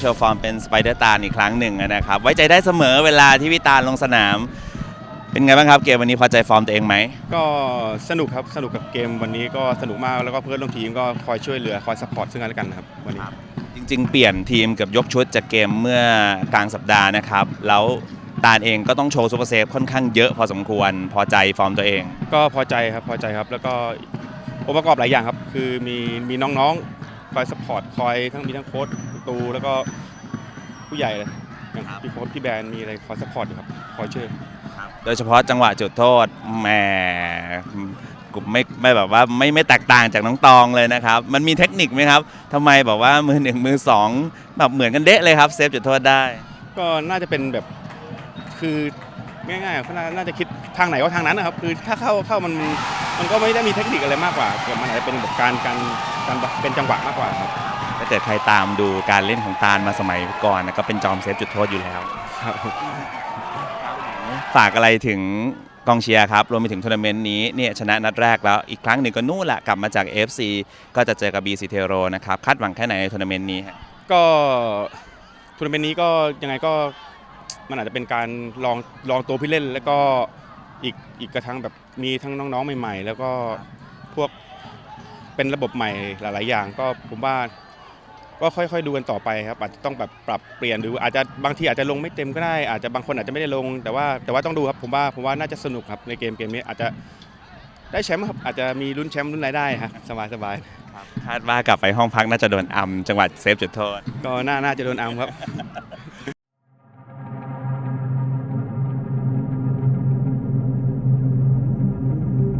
โชว์ฟอร์มเป็นสไปเดอร์ตาลอีกครั้งหนึ่งนะครับ ไว้ใจได้เสมอเวลาที่พี่ตาลลงสนาม เป็นไงบ้างครับเกมวันนี้พอใจฟอร์มตัวเองไหม ก็สนุกครับสนุกกับเกมวันนี้ก็สนุกมากแล้วก็เพื่อนร่วมทีมก็คอยช่วยเหลือคอยซัพพอร์ตซึ่งกันและกันนะครับวันนี้ จริง ๆ เปลี่ยนทีมเกับยกชุดจากเกมเมื่อกลางสัปดาห์นะครับ แล้วตาลเองก็ต้องโชว์ซูเปอร์เซฟค่อนข้างเยอะพอสมควรพอใจฟอร์มตัวเอง ก็พอใจครับพอใจครับแล้วก็องค์ประกอบหลายอย่างครับ คือมีมีน้องๆ คอยซัพพอร์ตคอยทั้งมีทั้งโค้ช ตูแล้วก็ผู้ใหญ่เลยอย่างครับ พี่โค้ชพี่แบรนด์มีอะไรคอยซัพพอร์ตอยู่ครับคอยช่วยโดยเฉพาะจังหวะจุดโทษแหมกลุ่มไม่ไม่แบบว่าไม่ไม่แตกต่างจากน้องตองเลยนะครับ มันมีเทคนิคไหมครับทำไมแบบว่ามือหนึ่งมือสองแบบเหมือนกันเดะเลยครับเซฟจุดโทษได้ ก็น่าจะเป็นแบบคือง่ายๆเขาน่าน่าจะคิดทางไหนก็ทางนั้นนะครับ คือถ้าเข้าเข้ามันมันก็ไม่ได้มีเทคนิคอะไรมากกว่าแต่มันอาจจะเป็นแบบการการการเป็นจังหวะมากกว่าครับถ้า เกิดใครตามดูการเล่นของตาลมาสมัยก่อนนะก็เป็นจอมเซฟจุดโทษอยู่แล้วครับฝากอะไรถึงกองเชียร์ครับรวมไปถึงทัวร์นาเมนต์นี้เนี่ยชนะนัดแรกแล้วอีกครั้งหนึ่งก็นู่นแหละกลับมาจาก AFC ก็จะเจอกับ BC t e r o นะครับคาดหวังแค่ไหนในทัวร์นาเมนต์นี้ฮะก็ทัวร์นาเมนต์นี้ก็ยังไงก็มันอาจจะเป็นการลองลองตัวผู้เล่น แล้วก็อีกอีกกระทั่งแบบมีทั้งน้องๆใหม่ ๆ แล้วก็พวกเป็นระบบใหม่หลาย ๆ อย่างก็ผมว่า ก็ค่อยๆดูกันต่อไปครับอาจจะต้องแบบปรับเปลี่ยนหรืออาจจะบางทีอาจจะลงไม่เต็มก็ได้ อาจจะบางคนอาจจะไม่ได้ลง แต่ว่าแต่ว่าต้องดูครับผมว่าผมว่าน่าจะสนุกครับในเกมเกมนี้อาจจะได้แชมป์ครับอาจจะมีลุ้นแชมป์ลุ้นรายได้ครับสบายๆคาดว่ากลับไปห้องพักน่าจะโดนอัมจังหวัดเซฟจุดโทษ ก็น่าน่าจะโดนอัมครับ